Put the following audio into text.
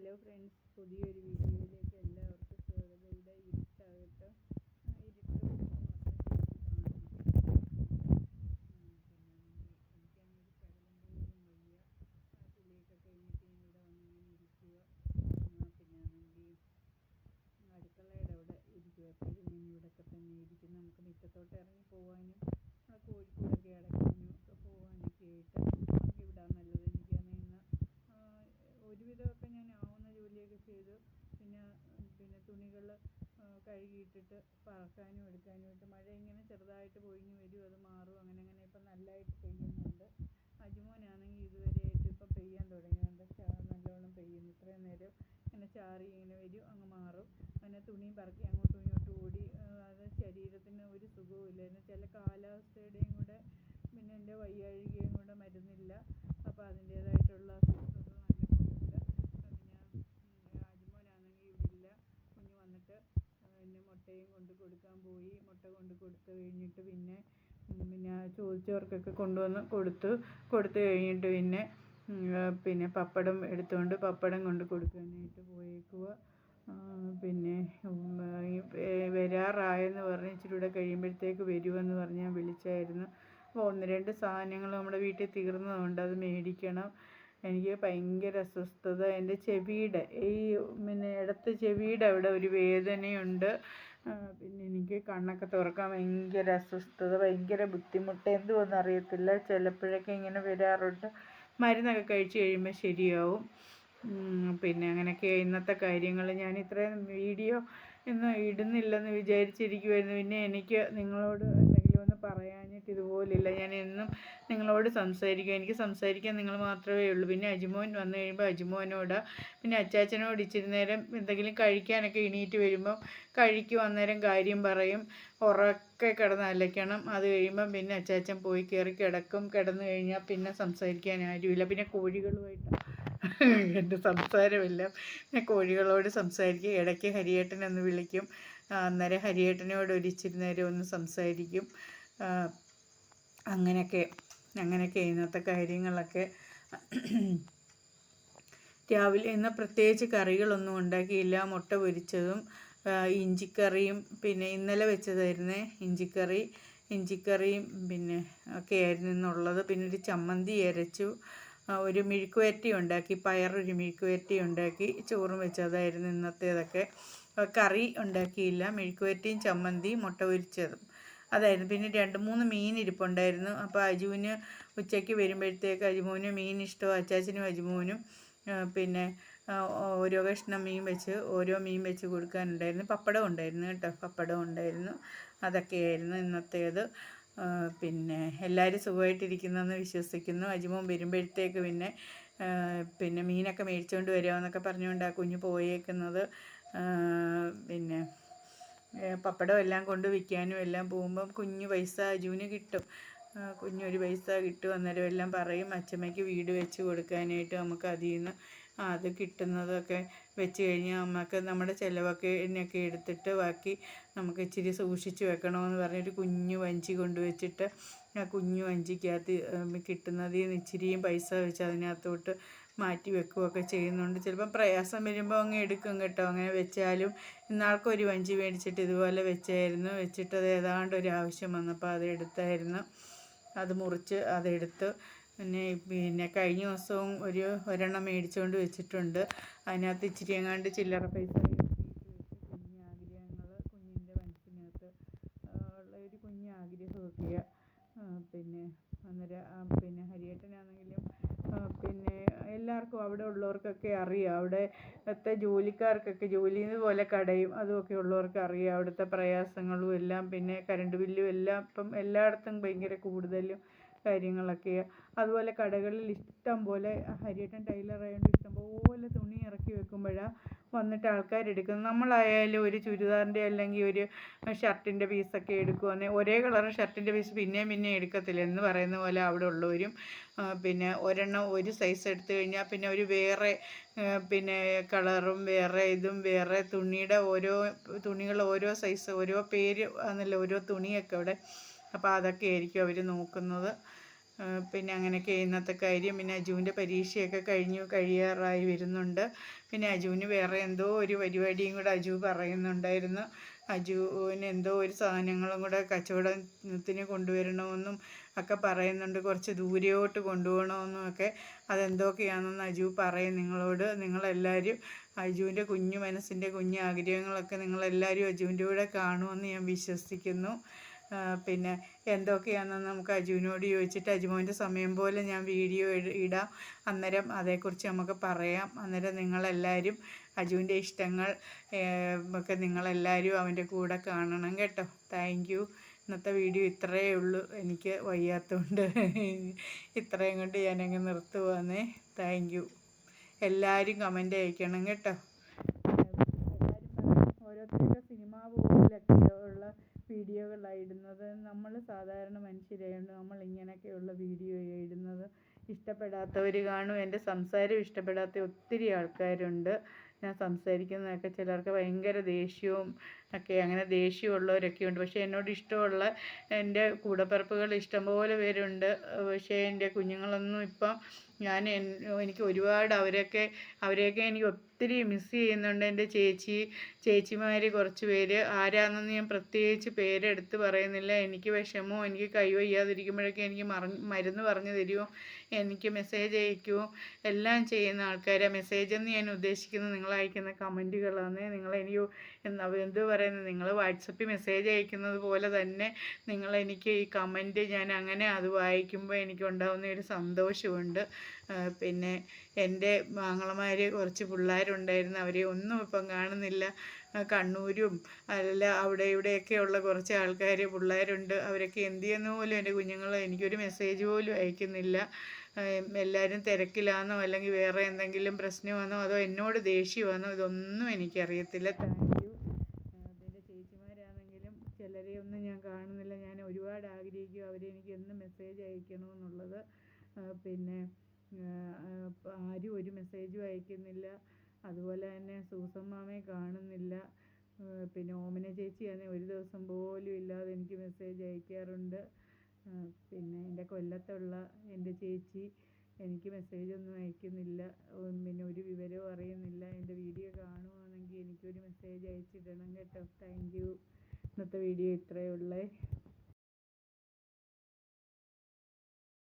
Hello friends പുതിയൊരു വീഡിയോയിലേക്ക് എല്ലാവർക്കും സ്വാഗതം. ഇവിടെ ഇരുട്ടാകട്ടോ. മാത്രമേ എനിക്കാണെങ്കിൽ അടുക്കളയുടെ അവിടെ ഇരിക്കുക എപ്പോഴും തന്നെ ഇരിക്കും. നമുക്ക് ഇറങ്ങി പോകാനും ആ കോഴിക്കൂടൊക്കെ അടയ്ക്കാനും ഒക്കെ പോകാനൊക്കെ ആയിട്ട് നമുക്ക് ഇവിടെ നല്ലത് എനിക്കാണെങ്കിൽ ഇന്ന് ആ, ഒരുവിധമൊക്കെ ഞാൻ ആവുന്ന ജോലിയൊക്കെ ചെയ്തു. പിന്നെ പിന്നെ തുണികൾ കഴുകിയിട്ടിട്ട് പറക്കാനും എടുക്കാനുമായിട്ട് മഴ ഇങ്ങനെ ചെറുതായിട്ട് പൊഴിഞ്ഞ് വരും അത് മാറും. അങ്ങനെ അങ്ങനെ ഇപ്പം നല്ലതായിട്ട് പെയ്യുന്നുണ്ട്. അജുമോനാണെങ്കിൽ ഇതുവരെയായിട്ട് ഇപ്പം പെയ്യാൻ തുടങ്ങിയുണ്ട് ചാ നല്ലോണം പെയ്യുന്നു. ഇത്രയും നേരം ഇങ്ങനെ ചാറി ഇങ്ങനെ വരും അങ്ങ് മാറും. അങ്ങനെ തുണിയും പറക്കി അങ്ങോട്ടും ഇങ്ങോട്ടും ഓടി അത് ശരീരത്തിന് ഒരു സുഖവും ഇല്ലായിരുന്നു ചില കാലാവസ്ഥയുടെയും കൂടെ പിന്നെ എന്റെ വയ്യാഴികയും കൂടെ മരുന്നില്ല അപ്പോൾ അതിന്റേതായിട്ടുള്ള അസ്വസ്ഥത നല്ലപോലെയുണ്ട് പിന്നെ അജുമോനാണെങ്കിൽ ഇവിടെ ഇല്ല കുഞ്ഞ് വന്നിട്ട് പിന്നെ മുട്ടയും കൊണ്ട് കൊടുക്കാൻ പോയി മുട്ട കൊണ്ട് കൊടുത്തു കഴിഞ്ഞിട്ട് പിന്നെ പിന്നെ ചോദിച്ചവർക്കൊക്കെ കൊണ്ടുവന്ന് കൊടുത്തു കൊടുത്തു കഴിഞ്ഞിട്ട് പിന്നെ പിന്നെ പപ്പടം എടുത്തുകൊണ്ട് പപ്പടം കൊണ്ട് കൊടുക്കാനായിട്ട് പോയേക്കുക പിന്നെ വരാറായെന്ന് പറഞ്ഞ് ഇച്ചിരി കൂടെ കഴിയുമ്പോഴത്തേക്ക് വരുമെന്ന് പറഞ്ഞ് ഞാൻ വിളിച്ചായിരുന്നു. അപ്പോൾ ഒന്ന് രണ്ട് സാധനങ്ങൾ നമ്മുടെ വീട്ടിൽ തീർന്നതുകൊണ്ട് അത് മേടിക്കണം. എനിക്ക് ഭയങ്കര അസ്വസ്ഥത. എന്റെ ചെവിയുടെ ഈ പിന്നെ ഇടത്ത് ചെവിയുടെ അവിടെ ഒരു വേദനയുണ്ട്. പിന്നെ എനിക്ക് കണ്ണൊക്കെ തുറക്കാൻ ഭയങ്കര അസ്വസ്ഥത ഭയങ്കര ബുദ്ധിമുട്ട്. എന്തുവെന്ന് അറിയത്തില്ല. ചിലപ്പോഴൊക്കെ ഇങ്ങനെ വരാറുണ്ട്. മരുന്നൊക്കെ കഴിച്ച് കഴിയുമ്പോൾ ശരിയാവും. പിന്നെ അങ്ങനെയൊക്കെ ഇന്നത്തെ കാര്യങ്ങൾ ഞാൻ ഇത്രയും വീഡിയോ ഇന്ന് ഇടുന്നില്ലെന്ന് വിചാരിച്ചിരിക്കുമായിരുന്നു പിന്നെ എനിക്ക് നിങ്ങളോട് എന്തെങ്കിലും ഒന്ന് പറയാഞ്ഞിട്ട് ഇതുപോലില്ല. ഞാൻ എന്നും നിങ്ങളോട് സംസാരിക്കും. എനിക്ക് സംസാരിക്കാൻ നിങ്ങൾ മാത്രമേ ഉള്ളൂ. പിന്നെ അജിമോൻ വന്നു കഴിയുമ്പോൾ അജിമോനോട്. പിന്നെ അച്ചാച്ചനോട് ഇച്ചിരി നേരം എന്തെങ്കിലും കഴിക്കാനൊക്കെ എണീറ്റ് വരുമ്പോൾ കഴിക്കും അന്നേരം കാര്യം പറയും. ഉറക്കെ കിടന്ന് അലയ്ക്കണം. അത് കഴിയുമ്പം പിന്നെ അച്ചാച്ചൻ പോയി കയറി കിടക്കും. കിടന്നു കഴിഞ്ഞാൽ പിന്നെ സംസാരിക്കാൻ ആരുമില്ല. പിന്നെ കോഴികളുമായിട്ട് എന്റെ സംസാരമെല്ലാം ഞാൻ കോഴികളോട് സംസാരിക്കും. ഇടയ്ക്ക് ഹരിയേട്ടൻ എന്ന് വിളിക്കും അന്നേരം ഹരിയേട്ടനോട് ഒരു ഇച്ചിരി നേരം ഒന്ന് സംസാരിക്കും. അങ്ങനെയൊക്കെ അങ്ങനെയൊക്കെ ഇന്നത്തെ കാര്യങ്ങളൊക്കെ രാവിലെ ഇന്ന് പ്രത്യേകിച്ച് കറികളൊന്നും ഉണ്ടാക്കിയില്ല. മുട്ട പൊരിച്ചതും ഇഞ്ചിക്കറിയും പിന്നെ ഇന്നലെ വെച്ചതായിരുന്നേ ഇഞ്ചിക്കറി. ഇഞ്ചിക്കറിയും പിന്നെ ഒക്കെ ആയിരുന്നു ഇന്നുള്ളത്. പിന്നെ ഒരു ചമ്മന്തി അരച്ചു. ഒരു മിഴുക്കുവരട്ടി ഉണ്ടാക്കി. പയറൊരു മിഴുക്കുവരട്ടി ഉണ്ടാക്കി. ചോറും വെച്ചതായിരുന്നു ഇന്നത്തേതൊക്കെ. കറി ഉണ്ടാക്കിയില്ല. മിഴുക്കുവരട്ടിയും ചമ്മന്തിയും മുട്ട പൊരിച്ചതും. അതായിരുന്നു. പിന്നെ രണ്ട് മൂന്ന് മീൻ ഇരിപ്പുണ്ടായിരുന്നു. അപ്പോൾ അജുവിന് ഉച്ചയ്ക്ക് വരുമ്പോഴത്തേക്ക് അജുമോന് മീൻ ഇഷ്ടവും അച്ചാച്ചനും അജുമോനും പിന്നെ ഓരോ കഷ്ണം മീൻ വെച്ച് ഓരോ മീൻ വെച്ച് കൊടുക്കാനുണ്ടായിരുന്നു. പപ്പടം ഉണ്ടായിരുന്നു കേട്ടോ. പപ്പടം ഉണ്ടായിരുന്നു. അതൊക്കെയായിരുന്നു ഇന്നത്തേത്. പിന്നെ എല്ലാവരും സുഖമായിട്ടിരിക്കുന്നെന്ന് വിശ്വസിക്കുന്നു. അജിമോൻ വരുമ്പോഴത്തേക്ക് പിന്നെ പിന്നെ മീനൊക്കെ മേടിച്ചുകൊണ്ട് വരാമെന്നൊക്കെ പറഞ്ഞുകൊണ്ട് ആ കുഞ്ഞ് പോയേക്കുന്നത്. പിന്നെ പപ്പടം എല്ലാം കൊണ്ട് വിൽക്കാനും എല്ലാം പോകുമ്പം കുഞ്ഞു പൈസ അജുവിന് കിട്ടും. കുഞ്ഞൊരു പൈസ കിട്ടും അന്നേരം എല്ലാം പറയും അച്ചമ്മയ്ക്ക് വീട് വെച്ച് കൊടുക്കാനായിട്ട് നമുക്ക് അതിൽ നിന്ന് അത് കിട്ടുന്നതൊക്കെ വെച്ച് കഴിഞ്ഞാൽ നമുക്ക് നമ്മുടെ ചിലവൊക്കെ എന്നൊക്കെ എടുത്തിട്ട് ബാക്കി നമുക്ക് ഇച്ചിരി സൂക്ഷിച്ച് വെക്കണമെന്ന് പറഞ്ഞൊരു കുഞ്ഞു വഞ്ചി കൊണ്ടുവച്ചിട്ട് ആ കുഞ്ഞു വഞ്ചിക്കകത്ത് കിട്ടുന്നതിൽ നിന്ന് ഇച്ചിരിയും പൈസ വെച്ച് അതിനകത്തോട്ട് മാറ്റി വെക്കുകയൊക്കെ ചെയ്യുന്നുണ്ട്. ചിലപ്പം പ്രയാസം വരുമ്പോൾ അങ്ങ് എടുക്കും കേട്ടോ. അങ്ങനെ വെച്ചാലും ഇന്നാൾക്കൊരു വഞ്ചി മേടിച്ചിട്ട് ഇതുപോലെ വെച്ചായിരുന്നു. വെച്ചിട്ട് ഏതാണ്ട് ഒരു ആവശ്യം വന്നപ്പോൾ അത് എടുത്തായിരുന്നു. അത് മുറിച്ച് അതെടുത്ത് പിന്നെ പിന്നെ കഴിഞ്ഞ ദിവസവും ഒരു ഒരെണ്ണം മേടിച്ചുകൊണ്ട് വെച്ചിട്ടുണ്ട്. അതിനകത്ത് ഇച്ചിരി എങ്ങാണ്ട് ചില്ലറ പൈസ കുഞ്ഞ് കുഞ്ഞിന്റെ മനസ്സിനകത്ത് ഉള്ള ഒരു കുഞ്ഞ് പിന്നെ അന്നേരം പിന്നെ ഹരിയേട്ടനാണെങ്കിലും പിന്നെ എല്ലാവർക്കും അവിടെ ഉള്ളവർക്കൊക്കെ അറിയാം. അവിടുത്തെ ജോലിക്കാർക്കൊക്കെ ജോലി പോലെ കടയും അതുമൊക്കെ ഉള്ളവർക്ക് അറിയാം. അവിടുത്തെ പ്രയാസങ്ങളും എല്ലാം പിന്നെ കറണ്ട് ബില്ലും എല്ലാം ഇപ്പം എല്ലായിടത്തും ഭയങ്കര കൂടുതലും കാര്യങ്ങളൊക്കെയാണ് അതുപോലെ കടകളിൽ ഇഷ്ടം പോലെ ഹരിയേട്ടൻ ടൈലർ ആയതുകൊണ്ട് ഇഷ്ടം പോലെ തുണി ഇറക്കി വെക്കുമ്പോഴാണ് വന്നിട്ട് ആൾക്കാർ എടുക്കുന്നത് നമ്മളായാലും ഒരു ചുരിദാറിന്റെ അല്ലെങ്കിൽ ഒരു ഷർട്ടിന്റെ പീസൊക്കെ എടുക്കുവാണെങ്കിൽ ഒരേ കളർ ഷർട്ടിന്റെ പീസ് പിന്നെയും പിന്നെയും എടുക്കത്തില്ല എന്ന് പറയുന്ന പോലെ അവിടെ ഉള്ളവരും പിന്നെ ഒരെണ്ണം ഒരു സൈസ് എടുത്തു കഴിഞ്ഞാൽ പിന്നെ ഒരു വേറെ പിന്നെ കളറും വേറെ ഇതും വേറെ തുണിയുടെ ഓരോ തുണികൾ ഓരോ സൈസ് ഓരോ പേര് ആണല്ലോ ഓരോ തുണിയൊക്കെ അവിടെ. അപ്പോൾ അതൊക്കെ ആയിരിക്കും അവർ നോക്കുന്നത്. പിന്നെ അങ്ങനെയൊക്കെ ഇന്നത്തെ കാര്യം പിന്നെ അജുവിന്റെ പരീക്ഷയൊക്കെ കഴിഞ്ഞു കഴിയാറായി വരുന്നുണ്ട്. പിന്നെ അജുവിന് വേറെ എന്തോ ഒരു പരിപാടിയും കൂടെ അജു പറയുന്നുണ്ടായിരുന്നു. അജുവിന് എന്തോ ഒരു സാധനങ്ങളും കൂടെ കച്ചവടത്തിന് കൊണ്ടുവരണമെന്നും ഒക്കെ പറയുന്നുണ്ട്. കുറച്ച് ദൂരെയോട്ട് കൊണ്ടുപോകണമെന്നും ഒക്കെ. അതെന്തൊക്കെയാണെന്ന് അജു പറയും നിങ്ങളോട്. നിങ്ങളെല്ലാവരും അജുവിന്റെ കുഞ്ഞു മനസ്സിന്റെ കുഞ്ഞു ആഗ്രഹങ്ങളൊക്കെ നിങ്ങളെല്ലാവരും അജുവിന്റെ കൂടെ കാണുമെന്ന് ഞാൻ വിശ്വസിക്കുന്നു. പിന്നെ എന്തൊക്കെയാണെന്ന് നമുക്ക് അജുവിനോട് ചോദിച്ചിട്ട് അജുമോന്റെ സമയം പോലെ ഞാൻ വീഡിയോ ഇടാം അന്നേരം അതേക്കുറിച്ച് നമുക്ക് പറയാം. അന്നേരം നിങ്ങളെല്ലാവരും അജുവിന്റെ ഇഷ്ടങ്ങൾ ഒക്കെ നിങ്ങളെല്ലാവരും അവന്റെ കൂടെ കാണണം കേട്ടോ. താങ്ക് യു ഇന്നത്തെ വീഡിയോ ഇത്രയേ ഉള്ളൂ. എനിക്ക് വയ്യാത്തതുകൊണ്ട് ഇത്രയും കൊണ്ട് ഞാനങ്ങ് നിർത്തുവാന്നേ. താങ്ക് യു എല്ലാവരും കമന്റ് അയക്കണം കേട്ടോ. ഓരോരുത്തരുടെ സിനിമ പോലൊക്കെ ഉള്ള വീഡിയോകളാണ് ഇടുന്നത് നമ്മൾ സാധാരണ മനുഷ്യരായതുകൊണ്ട് നമ്മൾ ഇങ്ങനെയൊക്കെയുള്ള വീഡിയോ ഇടുന്നത് ഇഷ്ടപ്പെടാത്തവർ കാണും. എന്റെ സംസാരം ഇഷ്ടപ്പെടാത്ത ഒത്തിരി ആൾക്കാരുണ്ട്. ഞാൻ സംസാരിക്കുന്നതൊക്കെ ചിലർക്ക് ഭയങ്കര ദേഷ്യവും ഒക്കെ അങ്ങനെ ദേഷ്യമുള്ളവരൊക്കെ ഉണ്ട് പക്ഷേ എന്നോട് ഇഷ്ടമുള്ള എന്റെ കൂടപ്പിറപ്പുകൾ ഇഷ്ടംപോലെ പേരുണ്ട്. പക്ഷേ എന്റെ കുഞ്ഞുങ്ങളൊന്നും ഇപ്പം ഞാൻ എനിക്ക് ഒരുപാട് അവരൊക്കെ അവരെയൊക്കെ എനിക്ക് ഒത്തിരി മിസ് ചെയ്യുന്നുണ്ട്. എന്റെ ചേച്ചി ചേച്ചിമാർ കുറച്ച് പേര്. ആരാണെന്ന് ഞാൻ പ്രത്യേകിച്ച് പേരെടുത്ത് പറയുന്നില്ല. എനിക്ക് വിഷമോ എനിക്ക് കൈ വയ്യാതിരിക്കുമ്പോഴൊക്കെ എനിക്ക് മറ മരുന്ന് പറഞ്ഞു തരുമോ? എനിക്ക് മെസ്സേജ് അയക്കൂ. എല്ലാം ചെയ്യുന്ന ആൾക്കാരെ. മെസ്സേജ് എന്ന് ഞാൻ ഉദ്ദേശിക്കുന്നത് നിങ്ങൾ അയക്കുന്ന കമന്റുകളാണ് നിങ്ങൾ എനിക്ക് എന്താ എന്ത് പറയുന്നത് നിങ്ങൾ വാട്സപ്പിൽ മെസ്സേജ് അയക്കുന്നത് പോലെ തന്നെ നിങ്ങൾ എനിക്ക് ഈ കമന്റ് ഞാൻ അങ്ങനെ അത് വായിക്കുമ്പോൾ എനിക്ക് ഉണ്ടാകുന്ന ഒരു സന്തോഷമുണ്ട്. പിന്നെ എന്റെ മാങ്ങളമാർ കുറച്ച് പിള്ളേരുണ്ടായിരുന്നു. അവരെ ഒന്നും ഇപ്പം കാണുന്നില്ല. കണ്ണൂരും അല്ല അവിടെ ഇവിടെയൊക്കെയുള്ള കുറച്ച് ആൾക്കാർ പിള്ളേരുണ്ട്. അവരൊക്കെ എന്ത് ചെയ്യുന്ന പോലും എന്റെ കുഞ്ഞുങ്ങൾ എനിക്കൊരു മെസ്സേജ് പോലും അയക്കുന്നില്ല. എല്ലാവരും തിരക്കിലാണോ അല്ലെങ്കിൽ വേറെ എന്തെങ്കിലും പ്രശ്നമാണോ അതോ എന്നോട് ദേഷ്യമാണോ ഇതൊന്നും എനിക്കറിയത്തില്ല. താങ്ക് യു എന്റെ ചേച്ചിമാരാണെങ്കിലും ചിലരെ ഒന്നും ഞാൻ കാണുന്നില്ല. ഞാൻ ഒരുപാട് ആഗ്രഹിക്കും അവരെനിക്ക് എന്ന് മെസ്സേജ് അയക്കണമെന്നുള്ളത്. പിന്നെ ആരും ഒരു മെസ്സേജും അയക്കുന്നില്ല. അതുപോലെ തന്നെ സൂസൻ മാമയെ കാണുന്നില്ല. പിന്നെ ഓമന ചേച്ചിയാണെങ്കിൽ ഒരു ദിവസം പോലും ഇല്ലാതെ എനിക്ക് മെസ്സേജ് അയക്കാറുണ്ട്. പിന്നെ എന്റെ കൊല്ലത്തുള്ള എന്റെ ചേച്ചി എനിക്ക് മെസ്സേജ് ഒന്നും അയക്കുന്നില്ല. പിന്നെ ഒരു വിവരവും അറിയുന്നില്ല. എന്റെ വീഡിയോ കാണുവാണെങ്കിൽ എനിക്കൊരു മെസ്സേജ് അയച്ചിടണം കേട്ടോ. താങ്ക് യു ഇന്നത്തെ വീഡിയോ ഇത്രയേ ഉള്ളേ.